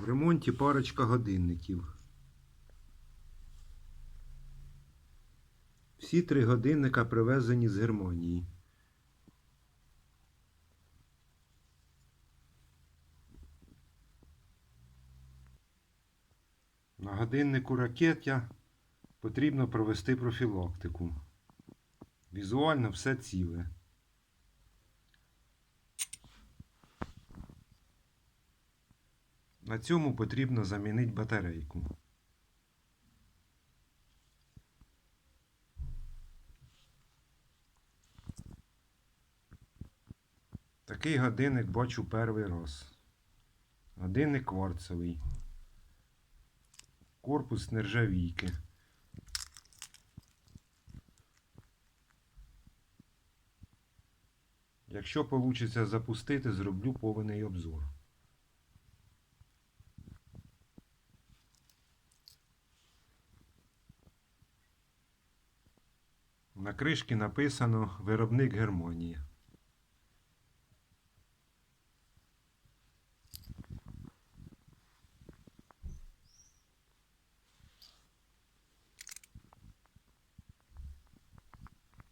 В ремонті парочка годинників. Всі три годинника привезені з Германії. На годиннику ракетя потрібно провести профілактику. Візуально все ціле. На цьому потрібно замінити батарейку. Такий годинник бачу перший раз. Годинник кварцевий. Корпус нержавійки. Якщо вийде запустити, зроблю повний обзор. На кришці написано виробник Германія.